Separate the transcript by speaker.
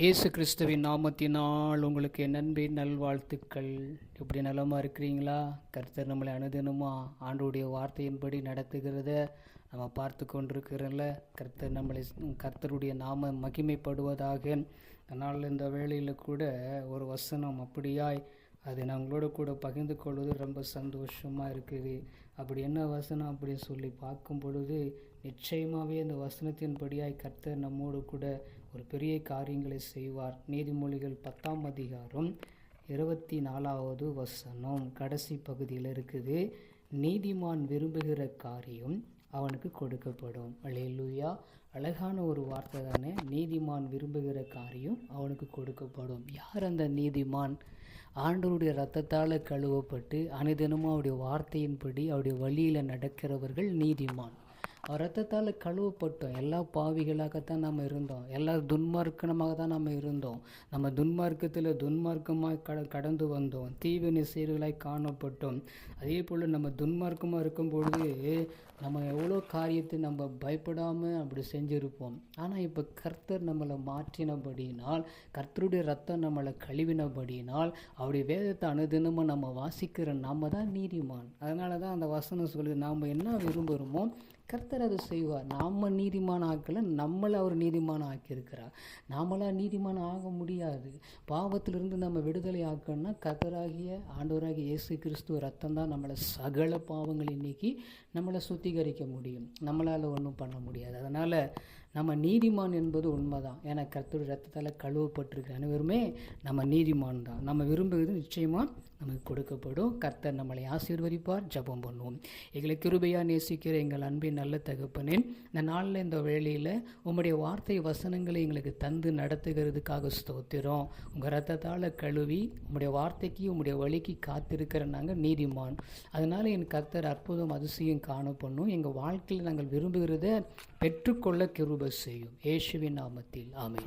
Speaker 1: இயேசு கிறிஸ்துவின் நாமத்தினால் உங்களுக்கு நண்பின் நல்வாழ்த்துக்கள். இப்படி நலமாக இருக்கிறீங்களா? கர்த்தர் நம்மளை அனுதினமா ஆண்டுடைய வார்த்தையின்படி நடத்துகிறத நம்ம பார்த்து கொண்டிருக்கிறோம்ல. கர்த்தர் நம்மளை கர்த்தருடைய நாம மகிமைப்படுவதாக. அதனால் இந்த வேளையில் கூட ஒரு வசனம் அப்படியாய் அது நான் உங்களோட கூட பகிர்ந்து கொள்வது ரொம்ப சந்தோஷமாக இருக்குது. அப்படி என்ன வசனம் அப்படின்னு சொல்லி பார்க்கும் பொழுது நிச்சயமாகவே அந்த வசனத்தின்படியாய் கர்த்தர் நம்மோடு கூட ஒரு பெரிய காரியங்களை செய்வார். நீதிமொழிகள் பத்தாம் அதிகாரம் இருபத்தி நாலாவது வசனம் கடைசி பகுதியில் இருக்குது. நீதிமான் விரும்புகிற காரியம் அவனுக்கு கொடுக்கப்படும். அலையலூயா அழகான ஒரு வார்த்தை தானே. நீதிமான் விரும்புகிற காரியம் அவனுக்கு கொடுக்கப்படும். யார் அந்த நீதிமான்? ஆண்டவருடைய ரத்தத்தால் கழுவப்பட்டு அனைதினமும் அவருடைய வார்த்தையின்படி அவருடைய வழியில் நடக்கிறவர்கள் நீதிமான். ரத்தத்தால் கழுவப்பட்டோம். எல்லா பாவிகளாகத்தான் நம்ம இருந்தோம். எல்லா துன்மார்க்கணமாக தான் நம்ம இருந்தோம். நம்ம துன்மார்க்கத்தில் துன்மார்க்கமாக கட கடந்து வந்தோம். தீவினை செயல்களாய் காணப்பட்டோம். அதே போல் நம்ம துன்மார்க்கமாக இருக்கும் பொழுது நம்ம எவ்வளோ காரியத்தை நம்ம பயப்படாமல் அப்படி செஞ்சுருப்போம். ஆனால் இப்போ கர்த்தர் நம்மளை மாற்றினபடியினால் கர்த்தருடைய ரத்தம் நம்மளை கழுவினபடியினால் அவருடைய வேதத்தை அனுதினமும் நம்ம வாசிக்கிற நம்ம தான் நீதிமான். அதனால தான் அந்த வசனம் சொல்லுது நாம் என்ன விரும்புகிறோமோ கர்த்தர் அதை செய்வார். நாம நீதிமான ஆக்கலை நம்மளை அவர் நீதிமான ஆக்கியிருக்கிறார். நாமளாக நீதிமான ஆக முடியாது. பாவத்திலிருந்து நம்ம விடுதலை ஆக்கணும்னா கர்த்தராகிய ஆண்டவராகிய இயேசு கிறிஸ்துவ ரத்தம் தான் நம்மளை சகல பாவங்களை நீக்கி நம்மளை சுத்திகரிக்க முடியும். நம்மளால் ஒன்றும் பண்ண முடியாது. அதனால் நம்ம நீதிமான் என்பது உண்மைதான். ஏன்னா கர்த்தருடைய ரத்தத்தால் கழுவப்பட்டிருக்கிற அனைவருமே நம்ம நீதிமான் தான். நம்ம விரும்புகிறது நிச்சயமாக நமக்கு கொடுக்கப்படும். கர்த்தர் நம்மளை ஆசீர்வதிப்பார் ஜபம் பண்ணுவோம். எங்களை கிருபையாக நேசிக்கிற எங்கள் அன்பின் நல்ல தகப்பனேன் இந்த நாளில் இந்த வேளையில் உங்களுடைய வார்த்தை வசனங்களை எங்களுக்கு தந்து நடத்துகிறதுக்காக ஸ்தோத்திரம். உங்கள் ரத்தத்தால் கழுவி உங்களுடைய வார்த்தைக்கு உங்களுடைய வழிக்கு காத்திருக்கிற நாங்கள் நீதிமான். அதனால் என் கர்த்தர் அற்புதம் அதிசயம் காணப்பண்ணும் எங்கள் வாழ்க்கையில் நாங்கள் விரும்புகிறத பெற்றுக்கொள்ள கிருபை. செய்யும். ஏசுவின் நாமத்தில். ஆமை